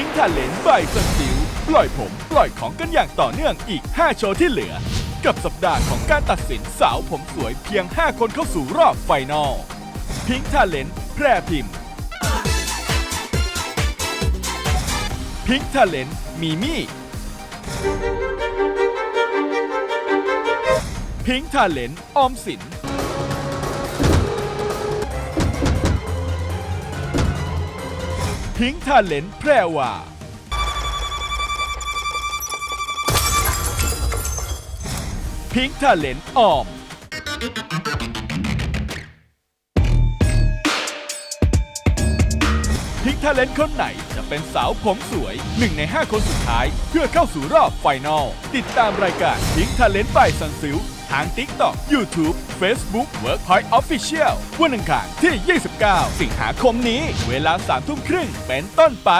พิงค์ทาเลนต์บายซันซิลปล่อยผมปล่อยของกันอย่างต่อเนื่องอีก 5 โชว์ที่เหลือ กับสัปดาห์ของการตัดสินสาวผมสวยเพียง 5 คนเข้าสู่รอบไฟนอลพิงค์ทาเลนต์แพร่พิมพ์พิงค์ทาเลนต์มีมี่พิงค์ทาเลนต์ออมสิน พิงค์ทาเลนต์แพรวาพิงค์ทาเลนต์ออม พิงค์ทาเลนต์คนไหนจะเป็นสาวผมสวยหนึ่งใน 5 คนสุดท้าย เพื่อเข้าสู่รอบไฟนอล ติดตามรายการพิงค์ทาเลนต์ by ซันซิล ทาง TikTok YouTube Facebook Workpoint Official วันอังคารที่ 29 สิงหาคมนี้ เวลา3ทุ่มครึ่งเป็นต้นไป